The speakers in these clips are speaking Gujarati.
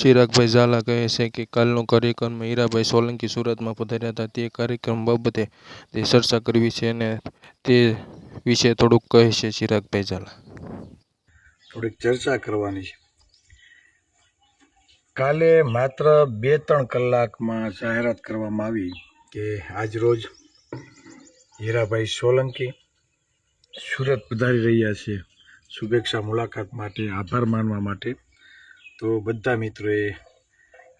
ચિરાગભાઈ ઝાલા કહે છે કે કાલનો કાર્યક્રમ હીરાભાઈ સોલંકી સુરતમાં પધાર્યા હતા. તે કાર્યક્રમ બાબતે તે ચર્ચા કરવી છે અને તે વિશે થોડુંક કહે છે ચિરાગભાઈ ઝાલા. થોડીક ચર્ચા કરવાની છે. કાલે માત્ર બે ત્રણ કલાકમાં જાહેરાત કરવામાં આવી કે આજરોજ હીરાભાઈ સોલંકી સુરત પધારી રહ્યા છે. શુભેચ્છા મુલાકાત માટે, આભાર માનવા માટે. તો બધા મિત્રોએ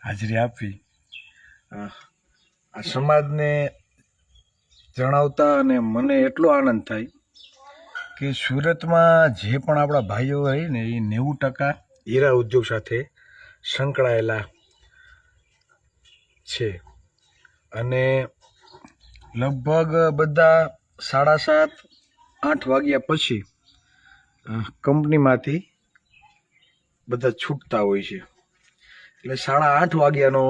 હાજરી આપવી. અ, આ સમાજને જણાવતા અને મને એટલો આનંદ થાય કે સુરતમાં જે પણ આપણા ભાઈઓ રહી ને એ નેવું ટકા હીરા ઉદ્યોગ સાથે સંકળાયેલા છે. અને લગભગ બધા સાડા સાત આઠ વાગ્યા પછી કંપનીમાંથી બધા છૂટતા હોય છે. એટલે સાડા આઠ વાગ્યાનો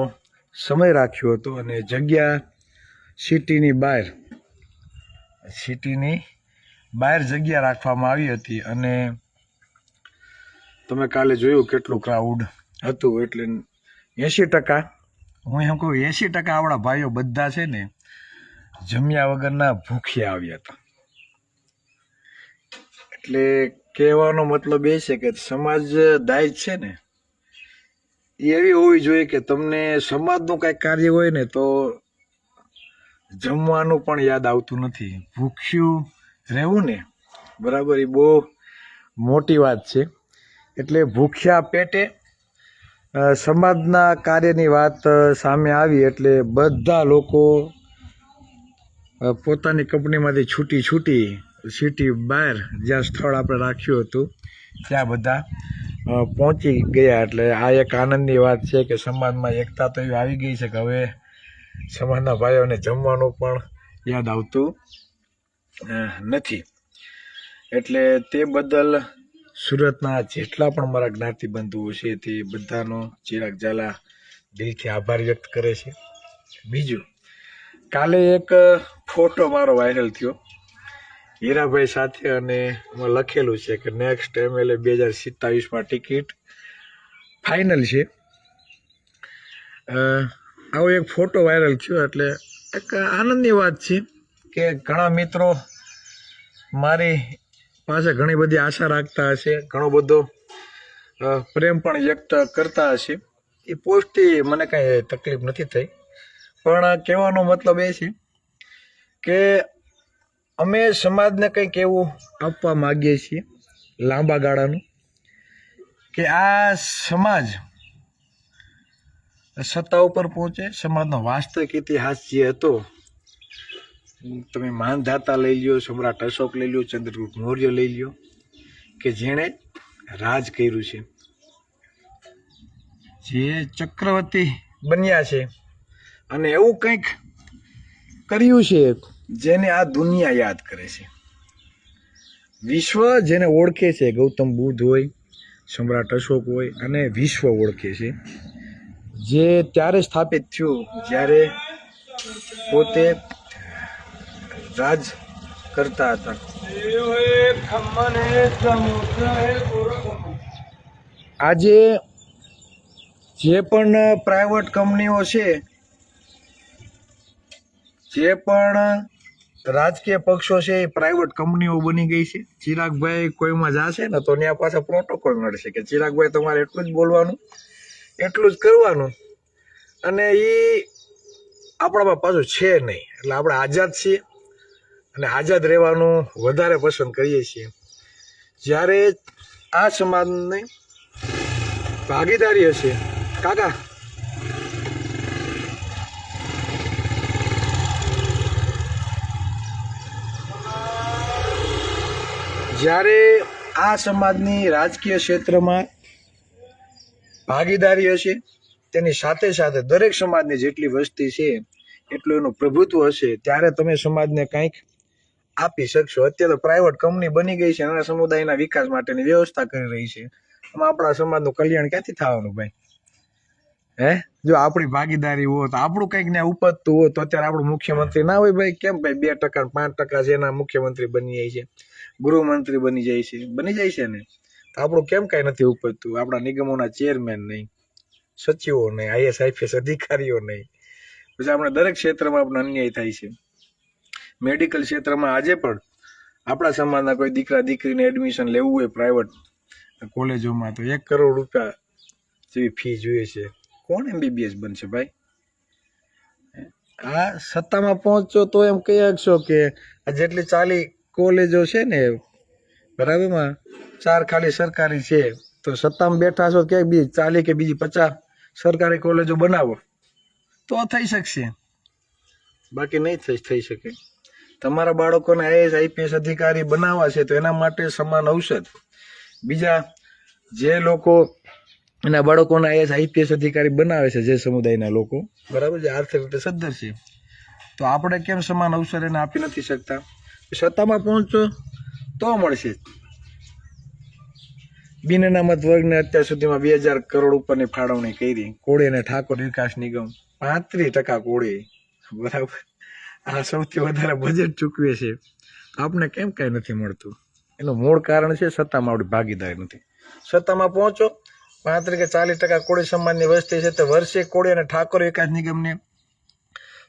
સમય રાખ્યો હતો અને જગ્યા સિટીની બહાર સિટીની બહાર જગ્યા રાખવામાં આવી હતી અને તમે કાલે જોયું કેટલું ક્રાઉડ હતું એટલે એંશી ટકા, હું એમ કહું એંશી ટકા આપણા ભાઈઓ બધા છે ને જમ્યા વગરના ભૂખ્યા આવ્યા હતા. એટલે કહેવાનો મતલબ એ છે કે સમાજ દાય છે ને, એ એવી હોવી જોઈએ કે તમને સમાજનું કાંઈક કાર્ય હોય ને તો જમવાનું પણ યાદ આવતું નથી. ભૂખ્યું રહેવું ને, બરાબર, એ બહુ મોટી વાત છે. એટલે ભૂખ્યા પેટે સમાજના કાર્યની વાત સામે આવી એટલે બધા લોકો પોતાની કંપનીમાંથી છૂટી છૂટી સિટી બહાર જ્યાં સ્થળ આપણે રાખ્યું હતું, ત્યાં બધા પહોંચી ગયા. એટલે આ એક આનંદની વાત છે કે સમાજમાં એકતા તો એવી આવી ગઈ છે કે હવે સમાજના ભાઈઓને જમવાનું પણ યાદ આવતું નથી. એટલે તે બદલ સુરતના જેટલા પણ મારા જ્ઞાતિ બંધુઓ છે તે બધાનો ચિરાગ ઝાલા દિલથી આભાર વ્યક્ત કરે છે. બીજું, કાલે એક ફોટો મારો વાયરલ થયો. હીરાભાઈ સાથે અને એમાં લખેલું છે કે નેક્સ્ટ એમએલએ બે હજાર સિત્તાવીસમાં ટિકિટ ફાઇનલ છે. આવો એક ફોટો વાયરલ થયો એટલે એક આનંદની વાત છે કે ઘણા મિત્રો મારી પાસે ઘણી બધી આશા રાખતા હશે, ઘણો બધો પ્રેમ પણ વ્યક્ત કરતા હશે. એ પોસ્ટથી મને કાંઈ તકલીફ નથી થઈ. પણ કહેવાનો મતલબ એ છે કે અમે સમાજને કંઈક એવું આપવા માગીએ છીએ, લાંબા ગાળાનું, કે આ સમાજ સત્તા ઉપર પહોંચે, સમાજનો વાસ્તવિક ઇતિહાસ જે હતો, તમે માનધાતા લઈ લ્યો, સમ્રાટ અશોક લઈ લ્યો, ચંદ્રગુપ્ત મૌર્ય લઈ લ્યો, કે જેણે રાજ કર્યું છે. જે ચક્રવર્તી બન્યા છે અને એવું કંઈક કર્યું છે. જેને આ દુનિયા યાદ કરે છે. વિશ્વ જેને ઓળખે છે, ગૌતમ બુદ્ધ હોય, સમ્રાટ અશોક હોય, અને વિશ્વ ઓળખે છે. જે ત્યારે સ્થાપિત થયું જ્યારે પોતે રાજ કરતા હતા. આજે જે પણ પ્રાઇવેટ કંપનીઓ છે, જે પણ રાજકીય પક્ષો છે એ પ્રાઇવેટ કંપનીઓ બની ગઈ છે. ચિરાગભાઈ કોઈમાં જશે ને તો ત્યાં પાછા પ્રોટોકોલ મળશે કે ચિરાગભાઈ તમારે એટલું જ બોલવાનું, એટલું જ કરવાનું. અને એ આપણામાં પાછું છે નહીં. એટલે આપણે આઝાદ છીએ અને આઝાદ રહેવાનું વધારે પસંદ કરીએ છીએ. જ્યારે આ સમાજની ભાગીદારી હશે. કાકા જ્યારે આ સમાજની રાજકીય ક્ષેત્રમાં ભાગીદારી હશે, તેની સાથે સાથે દરેક સમાજની જેટલી વસ્તી છે, એટલું એનું પ્રભુત્વ હશે, ત્યારે તમે સમાજને કંઈક આપી શકશો. અત્યારે તો પ્રાઇવેટ કંપની બની ગઈ છે અને સમુદાયના વિકાસ માટેની વ્યવસ્થા કરી રહી છે. આમાં આપણા સમાજનું કલ્યાણ ક્યાંથી થવાનું ભાઈ? હે? જો આપણી ભાગીદારી હોય, તો આપણું કંઈક ને ઉપજતું હોય, તો અત્યારે આપણું મુખ્યમંત્રી ના હોય ભાઈ. કેમ ભાઈ? બે ટકા પાંચ ટકા એના મુખ્યમંત્રી બની જાય છે. ગૃહમંત્રી બની જાય છે. બની જાય છે ને? તો આપણું કેમ કાંઈ નથી ઉપજતું? આપણા નિગમોના ચેરમેન નહીં, સચિવો નહીં આઈએસ આઈપીએસ અધિકારીઓ નહીં. પછી આપણે દરેક ક્ષેત્રમાં આપણે અન્યાય થાય છે. મેડિકલ ક્ષેત્રમાં આજે પણ આપણા સમાજના કોઈ દીકરા દીકરીને એડમિશન લેવું હોય પ્રાઇવેટ કોલેજોમાં, તો એક કરોડ રૂપિયા જેવી ફી જોઈએ છે. કોણ એમબીબીએસ બનશે ભાઈ? આ સત્તામાં પહોંચો તો એમ કહી શકશો કે જેટલી ચાલી કોલેજો છે ને બરાબરમાં ચાર ખાલી સરકારી છે. તો સત્તામાં બેઠા છો કે બીજી ચાલી કે બીજી પચાસ સરકારી કોલેજો બનાવો. તો થઈ શકશે. બાકી નહીં થઈ થઈ શકે. તમારા બાળકોને આઈએસ આઈપીએસ અધિકારી બનાવવા છે, તો એના માટે સમાન અવસર બીજા, જે લોકો એના બાળકોને આઈએસ આઈપીએસ અધિકારી બનાવે છે, જે સમુદાયના લોકો, બરાબર? જે આર્થિક રીતે સદ્ધર છે. તો આપણે કેમ સમાન અવસર એને આપી નથી શકતા? સત્તામાં પહોંચો તો મળશે. બિન અનામત વર્ગને અત્યાર સુધીમાં બે હજાર કરોડ ઉપરની ફાળવણી કરી. કોળે અને ઠાકોર, વિકાસ નિગમ, પાંત્રીસ ટકા કોળી. બરાબર. આ સૌથી વધારે બજેટ ચૂકવે છે. આપણે કેમ કાંઈ નથી મળતું? એનું મૂળ કારણ છે સત્તામાં આપણી ભાગીદારી નથી. સત્તામાં પહોંચો. પાંત્રીસ કે ચાલીસ ટકા કોળી સમાજની વસ્તી છે તે વર્ષે કોળી અને ઠાકોર વિકાસ નિગમને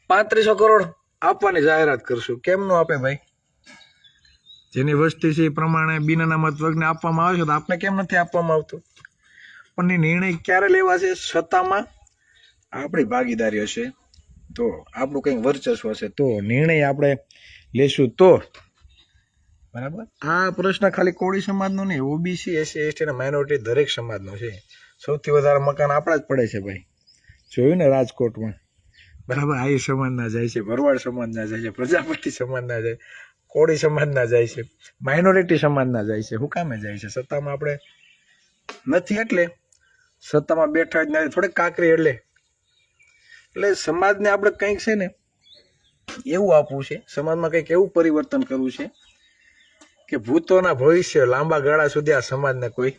પાંત્રીસો કરોડ આપવાની જાહેરાત કરશું. કેમનું આપે ભાઈ? જેની વસ્તી છે એ પ્રમાણે બિન અનામત વર્ગને આપવામાં આવે છે, તો આપને કેમ નથી આપવામાં આવતું? પણ એ નિર્ણય ક્યારે લેવાશે? સત્તામાં? આપણી ભાગીદારી હશે. તો આપણું કંઈક વર્ચસ્વ હશે. તો નિર્ણય આપણે લેશું. તો બરાબર? આ પ્રશ્ન ખાલી કોળી સમાજનો નહીં, ઓબીસી, એસસી, એસટી અને માઇનોરિટી દરેક સમાજનો છે. સૌથી વધારે મકાન આપણા જ પડે છે ભાઈ. જોયું ને રાજકોટમાં? બરાબર આઈ સમાજના જાય છે, ભરવાડ સમાજના જાય છે, પ્રજાપતિ સમાજના જાય. કોળી સમાજના જાય છે માઇનોરિટી સમાજના જાય છે, હું કામે જાય છે? સત્તામાં આપણે નથી એટલે સત્તામાં બેઠા જ નથી થોડીક કાંકરી એટલે. એટલે સમાજને આપણે કંઈક છે ને એવું આપવું છે, સમાજમાં કંઈક એવું પરિવર્તન કરવું છે કે ભૂતોના ભવિષ્ય લાંબા ગાળા સુધી આ સમાજને કોઈ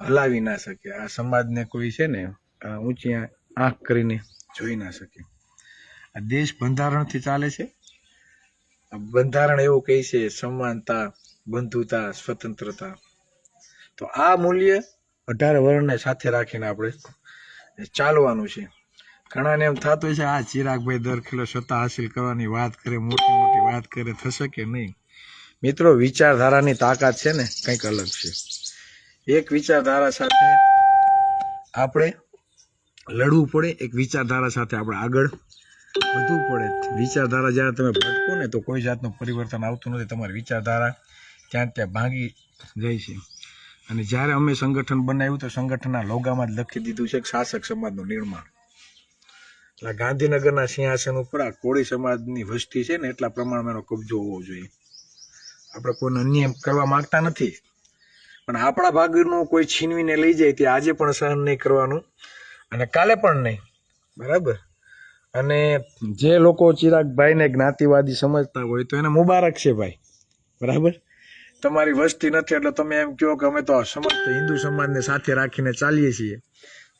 હલાવી ના શકે. આ સમાજને કોઈ છે ને ઊંચી આંખ કરીને જોઈ ના શકે. આ દેશ બંધારણથી ચાલે છે બંધારણ એવું કહે છે, સમાનતા, બંધુતા, સ્વતંત્રતા. તો આ મૂલ્ય અઢાર વર્ણને સાથે રાખીને આપણે ચાલવાનું છે. ઘણાને એમ થતું હોય છે આ ચિરાગભાઈ દર કિલો સત્તા હાસિલ કરવાની વાત કરે, મોટી મોટી વાત કરે, થશે કે નહીં? મિત્રો, વિચારધારાની તાકાત છે ને, કંઈક અલગ છે. એક વિચારધારા સાથે આપણે લડવું પડે, એક વિચારધારા સાથે આપણે આગળ વધવું પડે વિચારધારા જ્યારે તમે ભટકો ને તો કોઈ જાતનું પરિવર્તન આવતું નથી. તમારી વિચારધારા ત્યાં ત્યાં ભાંગી જાય છે. અને જ્યારે અમે સંગઠન બનાવ્યું તો સંગઠનના લોગામાં જ લખી દીધું છે શાસક સમાજનું નિર્માણ. એટલે ગાંધીનગરના સિંહાસન ઉપર આ કોળી સમાજની વસ્તી છે ને એટલા પ્રમાણમાં એનો કબજો હોવો જોઈએ. આપણે કોઈને અન્ય કરવા માગતા નથી. પણ આપણા ભાગનું કોઈ છીનવીને લઈ જાય તે આજે પણ સહન નહીં કરવાનું. અને કાલે પણ નહીં. બરાબર? અને જે લોકો ચિરાગભાઈને જ્ઞાતિવાદી સમજતા હોય તો એને મુબારક છે ભાઈ. બરાબર? તમારી વસ્તી નથી, એટલે તમે એમ કહો કે અમે તો સમસ્ત હિન્દુ સમાજને સાથે રાખીને ચાલીએ છીએ.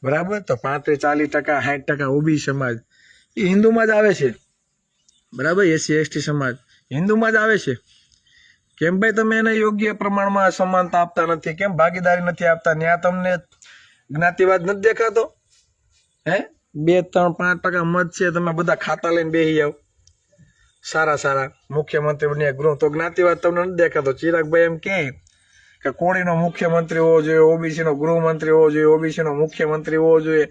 બરાબર? તો પાંત્રીસ ચાલીસ ટકા, સાઠ ટકા ઓબી સમાજ. એ હિન્દુમાં જ આવે છે. બરાબર? એસસી એસટી સમાજ. હિન્દુમાં જ આવે છે. કેમ ભાઈ તમે એને યોગ્ય પ્રમાણમાં સમાનતા આપતા નથી? કેમ ભાગીદારી નથી આપતા? ત્યાં તમને જ્ઞાતિવાદ નથી દેખાતો? હે? બે ત્રણ પાંચ ટકા મત છે, તમે બધા ખાતા લઈને બેસી જાઓ. સારા સારા. મુખ્યમંત્રી બન્યા ગૃહ. તો જ્ઞાતિવાદ તમને નથી દેખાતો. ચિરાગભાઈ એમ કહે કે કોળીનો મુખ્યમંત્રી હોવો જોઈએ, ઓબીસીનો ગૃહમંત્રી હોવો જોઈએ, ઓબીસીનો મુખ્યમંત્રી હોવો જોઈએ.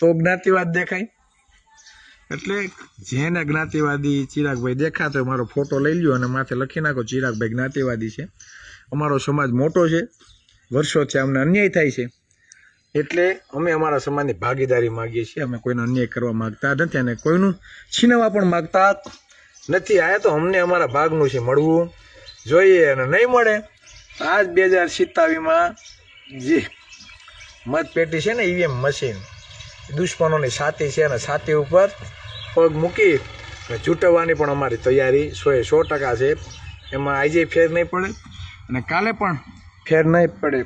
તો જ્ઞાતિવાદ દેખાય? એટલે જેને જ્ઞાતિવાદી ચિરાગભાઈ દેખાતો મારો ફોટો લઈ લ્યો અને માથે લખી નાખો, ચિરાગભાઈ જ્ઞાતિવાદી છે. અમારો સમાજ મોટો છે. વર્ષોથી અમને અન્યાય થાય છે. એટલે અમે અમારા સમાજની ભાગીદારી માગીએ છીએ. અમે કોઈનો અન્યાય કરવા માગતા નથી અને કોઈનું છીનવા પણ માંગતા નથી. આ તો અમને અમારા ભાગનું છે મળવું જોઈએ અને નહીં મળે. આજ બે હજાર સિત્તાવીસમાં જે મતપેટી છે ને ઈવીએમ મશીન, દુશ્મનોની સાથી છે અને છાતી ઉપર પગ મૂકી અને ચૂંટવવાની પણ અમારી તૈયારી સો એ સો ટકા છે. એમાં આજે ફેર નહીં પડે અને કાલે પણ ફેર નહીં પડે.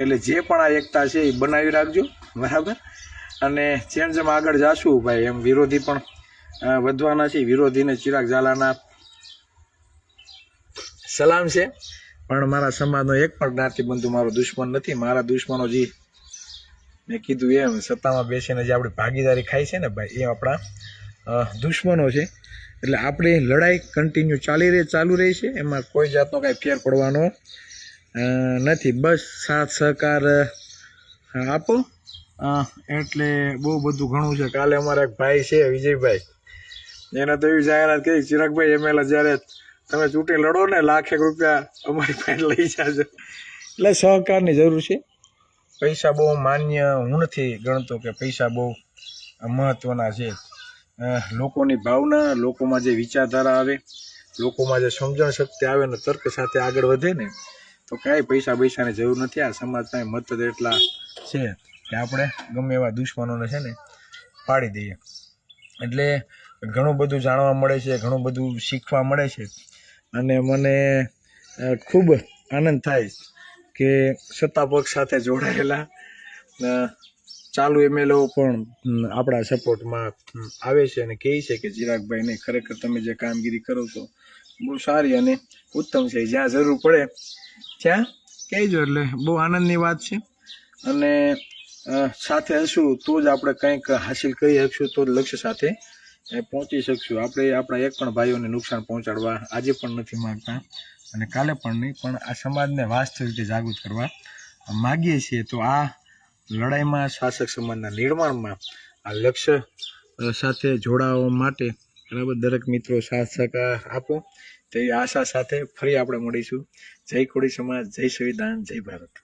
એટલે જે પણ આ એકતા છે એ બનાવી રાખજો, બરાબર? અને જેમ જેમ આગળ જાશું ભાઈ, એમ વિરોધી પણ વધવાના છે. વિરોધીને ચિરાગ ઝાલાના સલામ છે. પણ મારા સમાજનો એક પણ જ્ઞાતિ બંધુ મારો દુશ્મન નથી. મારા દુશ્મનો જે, મેં કીધું એમ, સત્તામાં બેસીને જે આપણી ભાગીદારી ખાય છે ને ભાઈ, એ આપણા દુશ્મનો છે. એટલે આપણી લડાઈ કન્ટિન્યુ ચાલી રહી, ચાલુ રહી છે. એમાં કોઈ જાતનો કાંઈ ફેર પડવાનો નથી બસ સાથ સહકાર આપો. એટલે બહુ બધું ઘણું છે. કાલે અમારા એક ભાઈ છે વિજયભાઈ. એને તો એવી જાહેરાત કરી ચિરાગભાઈ એમએલએ જ્યારે તમે ચૂંટણી લડો ને લાખેક રૂપિયા અમારી પાસે લઈ જાજો. એટલે સહકારની જરૂર છે? પૈસા બહુ માન્ય હું નથી ગણતો કે પૈસા બહુ મહત્ત્વના છે. લોકોની ભાવના લોકોમાં જે વિચારધારા આવે લોકોમાં જે સમજણ શક્તિ આવે ને તર્ક સાથે આગળ વધે ને તો કાંઈ પૈસા પૈસાની જરૂર નથી. આ સમાજના મતદ એટલા છે કે આપણે ગમે એવા દુશ્મનોને છે ને પાડી દઈએ. એટલે ઘણું બધું જાણવા મળે છે, ઘણું બધું શીખવા મળે છે. અને મને ખૂબ આનંદ થાય કે સત્તા પક્ષ સાથે જોડાયેલા ચાલુ એમએલઓ પણ આપણા સપોર્ટમાં આવે છે અને કહે છે કે ચિરાગભાઈને ખરેખર તમે જે કામગીરી કરો છો, બહુ સારી અને ઉત્તમ છે. જ્યાં જરૂર પડે ત્યાં કહેજો એટલે બહુ આનંદની વાત છે. અને સાથે હશું તો જ આપણે કંઈક હાસિલ કરી શકશું, તો જ લક્ષ્ય સાથે પહોંચી શકશું. આપણે આપણા એક પણ ભાઈઓને નુકસાન પહોંચાડવા આજે પણ નથી માગતા અને કાલે પણ નહીં, પણ આ સમાજને વાસ્તવિક રીતે જાગૃત કરવા માગીએ છીએ. તો આ લડાઈમાં શાસક સમાજના નિર્માણમાં આ લક્ષ્ય સાથે જોડાવા માટે બરાબર દરેક મિત્રો સાથ સહકાર આપો. તેવી આશા સાથે ફરી આપણે મળીશું. જય કોળી સમાજ જય સંવિધાન જય ભારત.